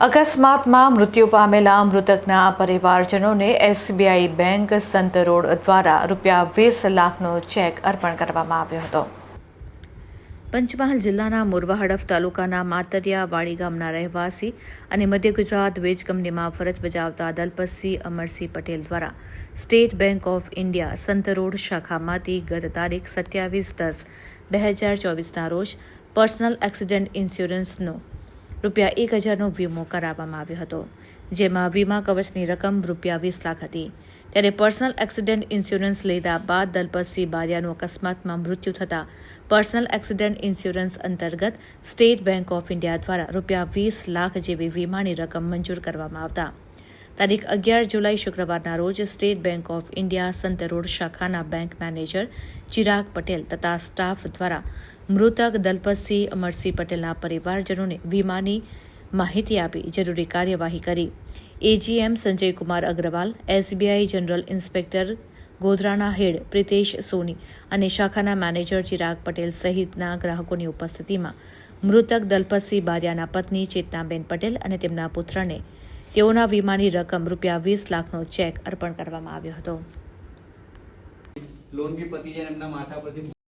અકસ્માતમાં મૃત્યુ પામેલા મૃતકના પરિવારજનોને એસબીઆઈ બેંક સંત રોડ દ્વારા રૂપિયા વીસ લાખનો ચેક અર્પણ કરવામાં આવ્યો હતો. પંચમહાલ જિલ્લાના મોરવા હડફ તાલુકાના માતરિયા વાડી ગામના રહેવાસી અને મધ્ય ગુજરાત વેજ કંપનીમાં ફરજ બજાવતા દલપતસિંહ અમરસિંહ પટેલ દ્વારા State Bank of India Sant road શાખામાંથી ગત તારીખ સત્યાવીસ દસ બે હજાર ચોવીસના રોજ પર્સનલ એક્સિડન્ટ ઇન્સ્યોરન્સનો રૂપિયા એક હજારનો વીમો કરાવવામાં આવ્યો હતો, જેમાં વીમા કવચની રકમ રૂપિયા વીસ લાખ હતી. ત્યારે પર્સનલ એક્સિડન્ટ ઇન્સ્યોરન્સ લીધા બાદ દલપતસિંહ બારિયાનું અકસ્માતમાં મૃત્યુ થતાં પર્સનલ એક્સિડન્ટ ઇન્સ્યોરન્સ અંતર્ગત સ્ટેટ બેંક ઓફ ઇન્ડિયા દ્વારા રૂપિયા વીસ લાખ જેવી વીમાની રકમ મંજૂર કરવામાં આવતા. તારીખ અગિયાર જુલાઈ શુક્રવારના રોજ State Bank of India Sant road શાખાના બેંક મેનેજર ચિરાગ પટેલ તથા સ્ટાફ દ્વારા મૃતક દલપતસિંહ અમરસિંહ પટેલના પરિવારજનોને વીમાની માહિતી આપી જરૂરી કાર્યવાહી કરી. AGM Sanjaykumar Agarwal, SBI general inspector ગોધરાના head Pritesh Soni અને શાખાના મેનેજર ચિરાગ પટેલ સહિતના ગ્રાહકોની ઉપસ્થિતિમાં મૃતક દલપતસિંહ બારિયાના પત્ની ચેતનાબેન પટેલ અને તેમના પુત્રને તેઓના વીમાની રકમ રૂપિયા વીસ લાખનો ચેક અર્પણ કરવામાં આવ્યો હતો. લોન બી જાય એમના માથા પરથી